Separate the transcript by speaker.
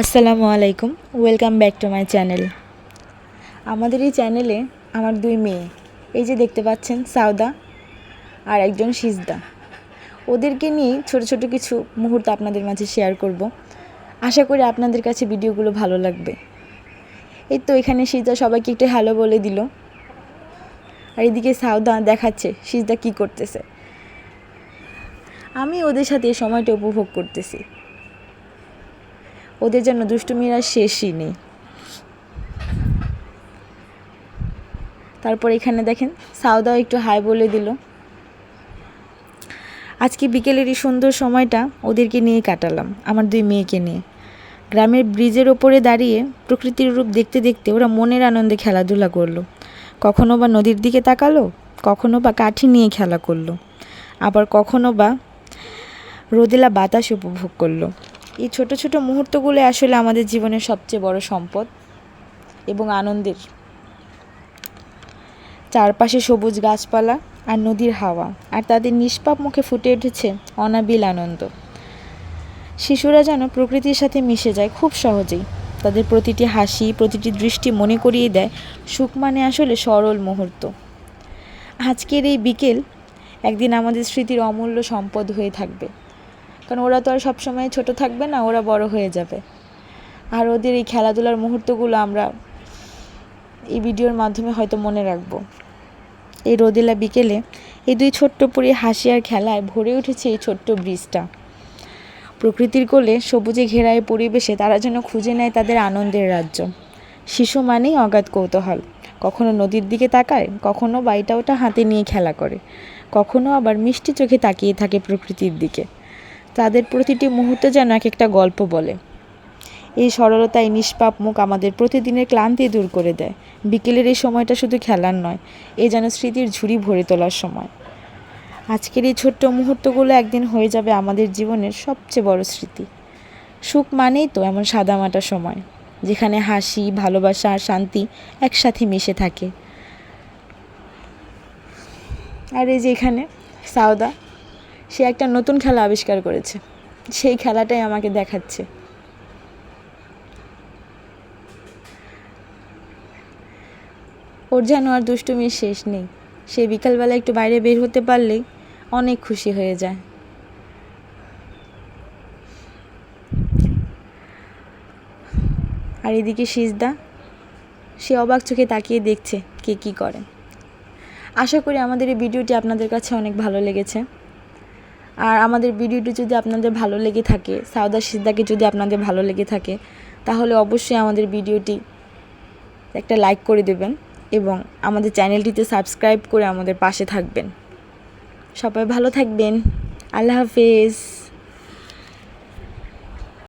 Speaker 1: আসসালামু আলাইকুম welcome back to my channel আমাদের এই চ্যানেলে আমার দুই মেয়ে, এই যে দেখতে পাচ্ছেন সাউদা আর একজন সিজদা। ওদেরকে নিয়ে ছোট ছোট কিছু মুহূর্ত আপনাদের মাঝে শেয়ার করব। আশা করি আপনাদের কাছে ভিডিওগুলো ভালো লাগবে। এই তো এখানে সিজদা সবাইকে একটু হ্যালো বলে দিল। আর এদিকে সাউদা দেখাচ্ছে সিজদা কি করতেছে। আমি ওদের সাথে এই সময়টা উপভোগ করতেছি। ওদের জন্য দুষ্টুমির শেষই নেই। তারপর এখানে দেখেন সাউদাও একটু হাই বলে দিল। আজকে বিকেলের এই সুন্দর সময়টা ওদেরকে নিয়ে কাটালাম, আমার দুই মেয়েকে নিয়ে। গ্রামের ব্রিজের ওপরে দাঁড়িয়ে প্রকৃতির রূপ দেখতে দেখতে ওরা মনের আনন্দে খেলাধুলা করল। কখনো বা নদীর দিকে তাকালো, কখনো বা কাঠি নিয়ে খেলা করল। আবার কখনো বা রোদেলা বাতাস উপভোগ করল। এই ছোট ছোট মুহূর্তগুলো আসলে আমাদের জীবনের সবচেয়ে বড় সম্পদ এবং আনন্দের। চারপাশে সবুজ গাছপালা আর নদীর হাওয়া আর তাদের নিষ্পাপ মুখে ফুটে উঠেছে অনাবিল আনন্দ। শিশুরা যেন প্রকৃতির সাথে মিশে যায় খুব সহজেই। তাদের প্রতিটি হাসি, প্রতিটি দৃষ্টি মনে করিয়ে দেয় সুখ মানে আসলে সরল মুহূর্ত। আজকের এই বিকেল একদিন আমাদের স্মৃতির অমূল্য সম্পদ হয়ে থাকবে। কারণ ওরা তো আর সবসময় ছোট থাকবে না, ওরা বড় হয়ে যাবে। আর ওদের এই খেলাধুলার মুহূর্তগুলো আমরা এই ভিডিওর মাধ্যমে হয়তো মনে রাখব। এই রোদেলা বিকেলে এই দুই ছোট্ট পুরী হাসি আর খেলায় ভরে উঠেছে এই ছোট্ট ব্রিজটা। প্রকৃতির কোলে সবুজে ঘেরায় পরিবেশে তারা যেন খুঁজে নেয় তাদের আনন্দের রাজ্য। শিশু মানেই অগাধ কৌতূহল। কখনো নদীর দিকে তাকায়, কখনো বাইটা ওটা হাতে নিয়ে খেলা করে। কখনো আবার মিষ্টি চোখে তাকিয়ে থাকে প্রকৃতির দিকে। তাদের প্রতিটি মুহূর্ত যেন এক একটা গল্প বলে। এই সরলতা এই নিষ্পাপ মুখ আমাদের প্রতিদিনের ক্লান্তি দূর করে দেয়। বিকেলের এই সময়টা শুধু খেলার নয়, এ যেন স্মৃতির ঝুড়ি ভরে তোলার সময়। আজকের এই ছোট্ট মুহূর্তগুলো একদিন হয়ে যাবে আমাদের জীবনের সবচেয়ে বড় স্মৃতি। সুখ মানেই তো এমন সাদামাটা সময়, যেখানে হাসি, ভালোবাসা আর শান্তি একসাথে মিশে থাকে। আর এই যে এখানে সাউদা সে একটা নতুন খেলা আবিষ্কার করেছে। সেই খেলাটাই আমাকে দেখাচ্ছে। ওর যেন আর দুষ্টুমির শেষ নেই। সে বিকালবেলা একটু বাইরে বের হতে পারলেই অনেক খুশি হয়ে যায়। আর এদিকে সিজদা, সে অবাক চোখে তাকিয়ে দেখছে কে কী করে। আশা করি আমাদের এই ভিডিওটি আপনাদের কাছে অনেক ভালো লেগেছে। আর আমাদের ভিডিওটি যদি আপনাদের ভালো লেগে থাকে সাউদা সিদ্দাকে যদি আপনাদের ভালো লেগে থাকে, তাহলে অবশ্যই আমাদের ভিডিওটি একটা লাইক করে দেবেন এবং আমাদের চ্যানেলটিতে সাবস্ক্রাইব করে আমাদের পাশে থাকবেন। সবাই ভালো থাকবেন। আল্লাহ হাফেজ।